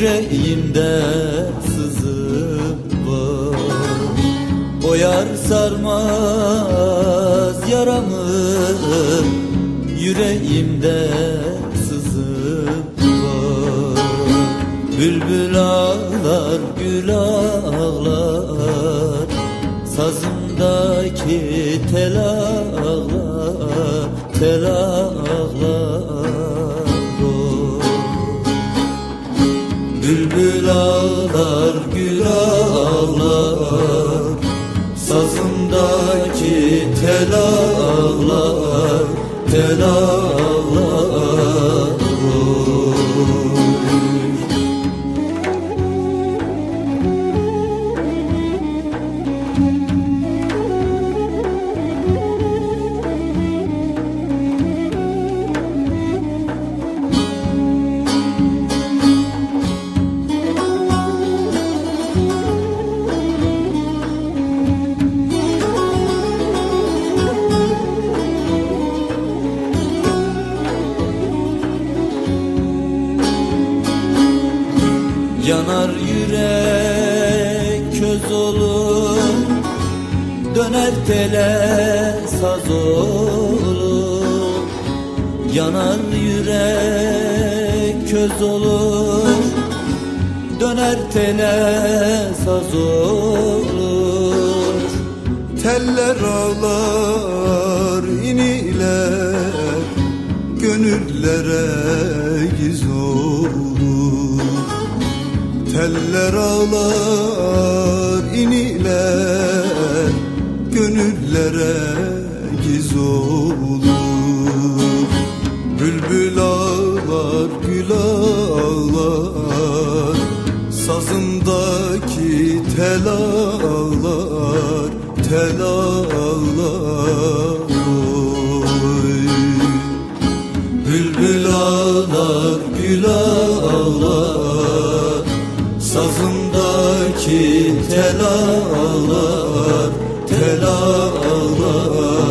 Yüreğimde sızım var O yar sarmaz yaramı Yüreğimde sızım var Bülbül ağlar gül ağlar Sazımdaki tel ağlar tele saz olur. Yanar yürek köz olur. Döner tele saz olur. Teller ağlar iniler Gönüllere giz olur. Teller ağlar iniler Gönüllere giz olur. Bülbül ağlar gül ağlar. Sazımdaki tel ağlar Tel ağlar. Oy. Bülbül ağlar, gül ağlar. Sazımdaki tel ağlar, tel ağlar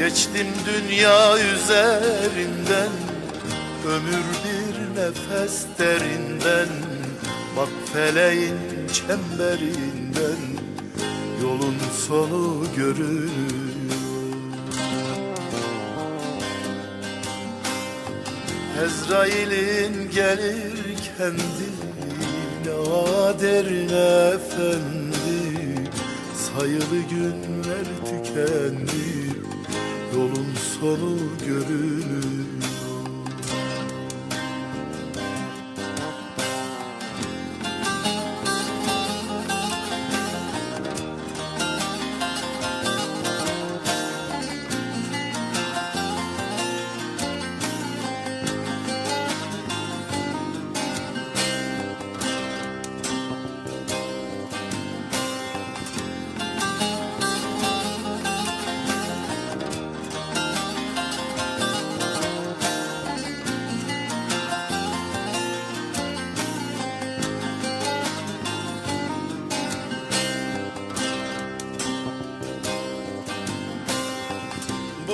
Geçtim dünya üzerinden Ömür bir nefes derinden Bak feleğin çemberinden Yolun sonu görünüyor. Ezrail'in gelir kendine Aderin efendi Sayılı günler tükendi Yolun sonu görünür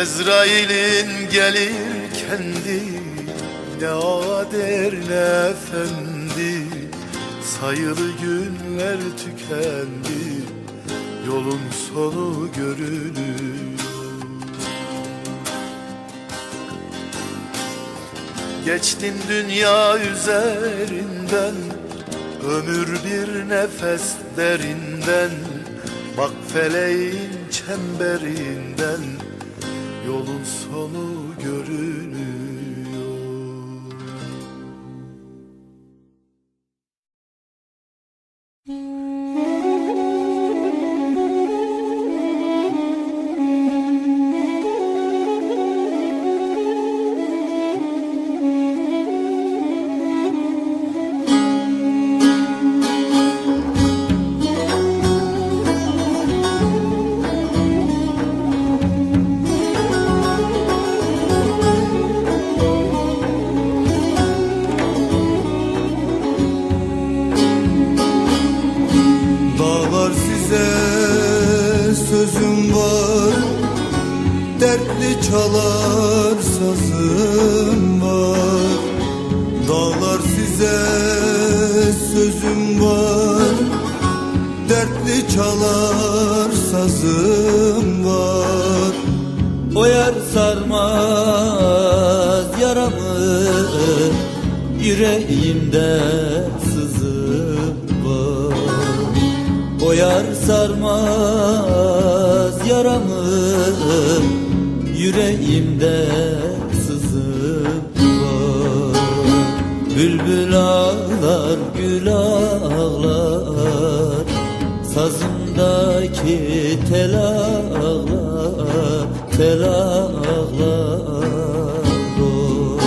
Ezrail'in gelir kendi Ne ader ne efendi. Sayılı günler tükendi Yolun sonu görünüyor Geçtin dünya üzerinden Ömür bir nefes derinden. Bak feleğin çemberinden Yolun sonu görünüyor Dertli çalar sazım var. Dağlar size sözüm var. Dertli çalar sazım var. O yer sarmaz yaramı Yüreğimde sızım var. O yar sarmaz yaramı Yüreğimde sızım var. Bülbül ağlar gül ağlar. Sazımdaki tel ağlar Tel ağlar. Oh.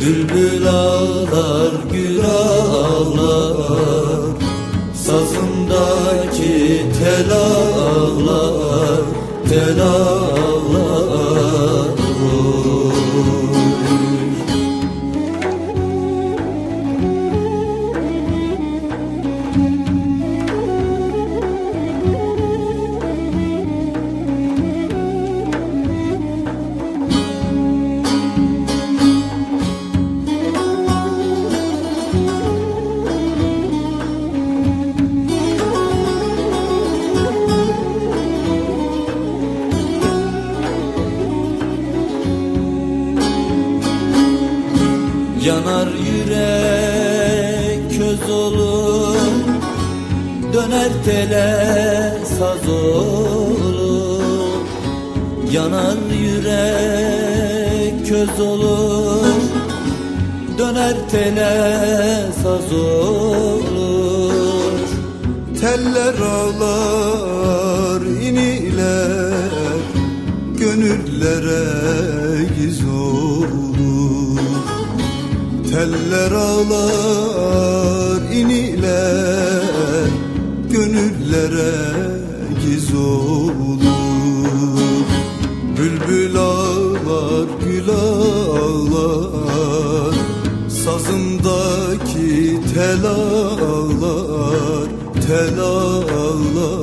Bülbül ağlar, gül ağlar. Sazımdaki tel ağlar, tel ağlar yürek köz olur Döner tele saz olur. Yanar yürek köz olur Döner tele saz olur. Teller ağlar iniler Gönüllere giz olur Teller ağlar iniler Gönüllere giz olur Bülbül ağlar gül ağlar Sazımdaki tel ağlar Tel ağlar.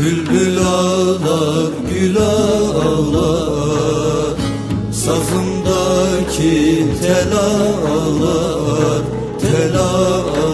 Bülbül ağlar, gül ağlar Safımdaki telalar, telalar.